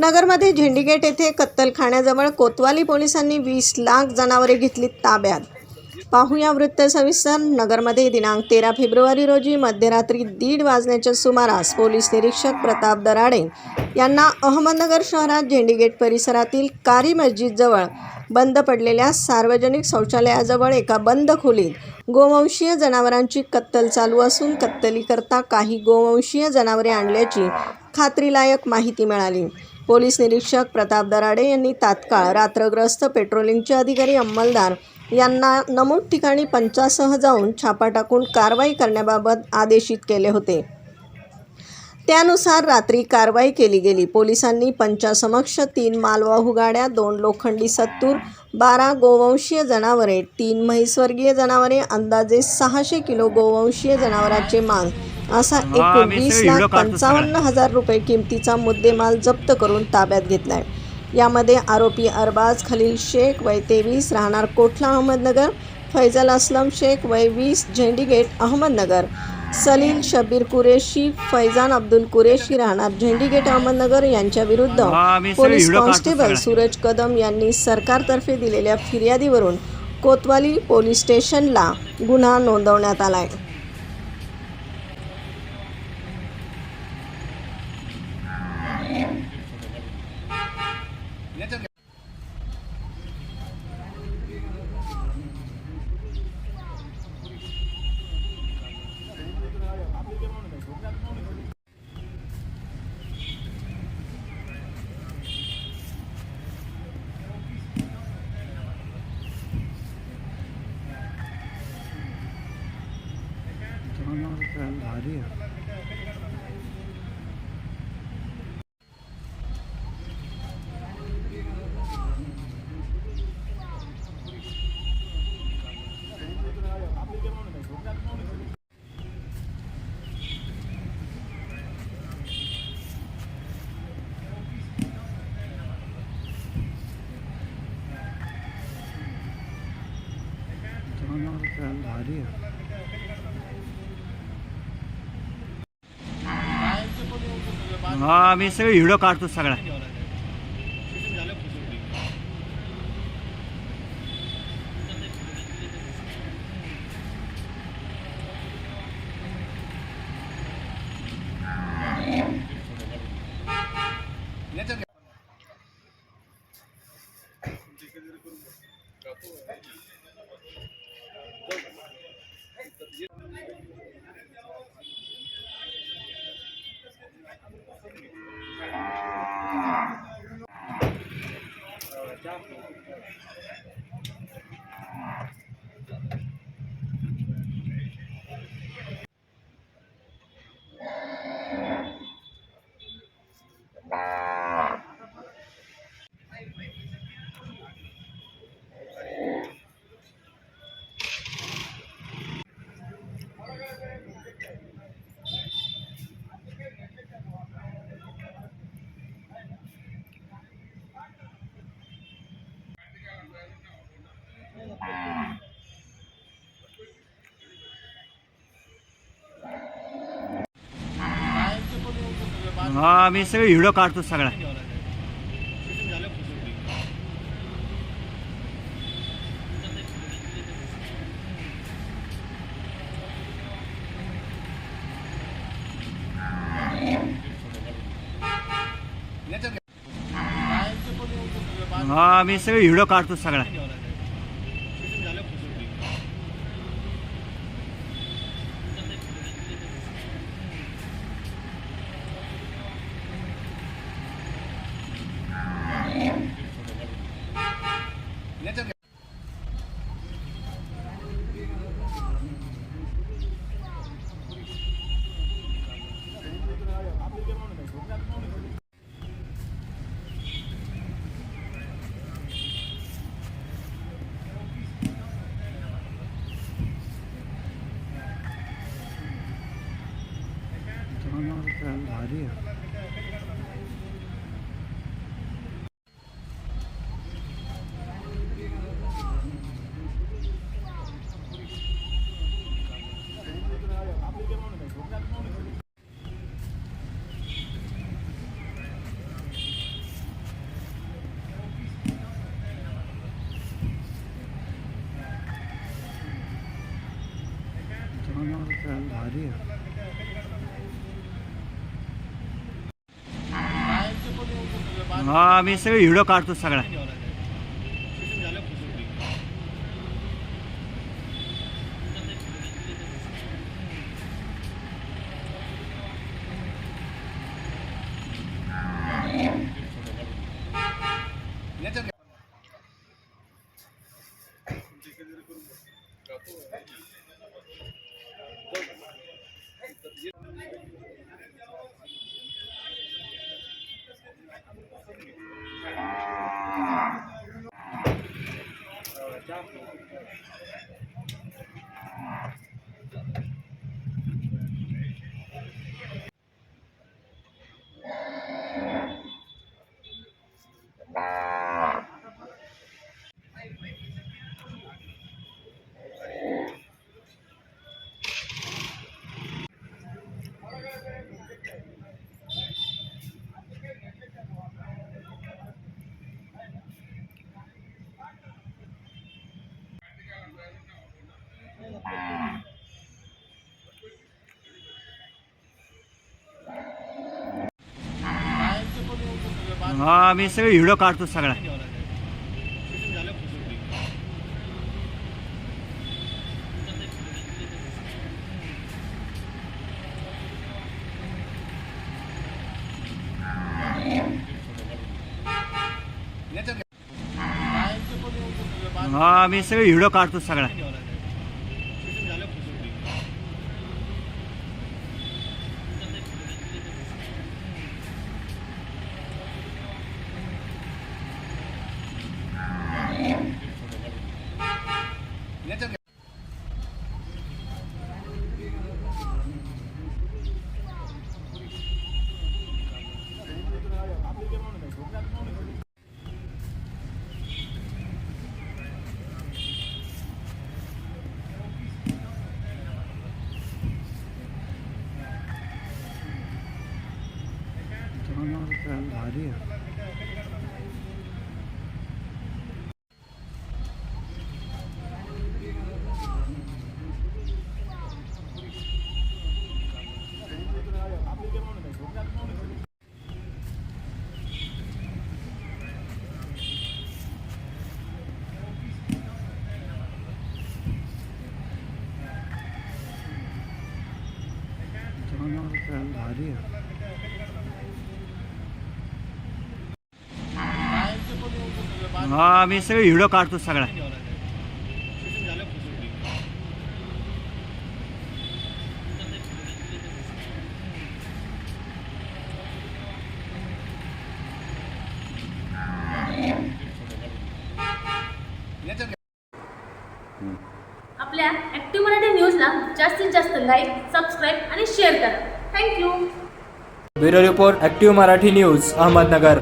नगरमध्ये झेंडीगेट येथे कत्तलखान्याजवळ कोतवाली पोलिसांनी वीस लाख जनावरे घेतली ताब्यात. पाहूया वृत्त सविस्तर नगरमध्ये दिनांक तेरा फेब्रुवारी रोजी मध्यरात्री दीड वाजण्याच्या सुमारास पोलीस निरीक्षक प्रताप दराडे यांना अहमदनगर शहरात झेंडीगेट परिसरातील कारी मस्जिदजवळ बंद पडलेल्या सार्वजनिक शौचालयाजवळ एका बंद खोलीत गोवंशीय जनावरांची कत्तल चालू असून कत्तलीकरता काही गोवंशीय जनावरे आणल्याची खात्रीलायक माहिती मिळाली. पोलीस निरीक्षक प्रताप दराडे यांनी तात्काळ रात्रग्रस्त पेट्रोलिंगचे अधिकारी अंमलदार यांना नमूद ठिकाणी पंचासह जाऊन छापा टाकून कारवाई करण्याबाबत आदेशित केले होते. त्यानुसार रात्री कारवाई केली गेली. पोलिसांनी पंचासमक्ष तीन मालवाहू गाड्या दोन लोखंडी सत्तूर बारा गोवंशीय जनावरे तीन म्हैसवर्गीय जनावरे अंदाजे सहाशे किलो गोवंशीय जनावरांचे मांस असा एकूण वीस लाख पंचावन्न हजार रुपये किमतीचा मुद्देमाल जप्त करून ताब्यात घेतलाय. यामध्ये आरोपी अरबाज खलील शेख वय तेवीस राहणार कोठला अहमदनगर फैजल असलम शेख वय वीस झेंडीगेट अहमदनगर. सलील शबीर कुरेशी फैजान अब्दुल कुरेशी राहणार झेंडीगेट अहमदनगर यांच्या विरुद्ध पोलीस कॉन्स्टेबल. सूरज कदम यांनी सरकारतर्फे दिलेल्या फिर्यादीवरून कोतवाली पोलीस स्टेशनला गुन्हा नोंदवण्यात आलाय हा हा मी सगळे व्हिडिओ काढतो सगळा हा मी सगळे व्हिडिओ काढतो सगळा हा मी सगळे व्हिडिओ काढतो सगळा भारी है भारी है हा मी सगळे व्हिडिओ काढतो सगळा हा मी सगळे व्हिडिओ काढतो सगळा हा मी सगळे व्हिडिओ काढतो सगळा भारी आहे. भारी आहे. हा मी सगळे व्हिडिओ काढतो सगळा आपल्या ॲक्टिव्ह मराठी न्यूजला जास्तीत जास्त लाईक सबस्क्राईब आणि शेअर करा. Thank you bureau report active Marathi news Ahmednagar.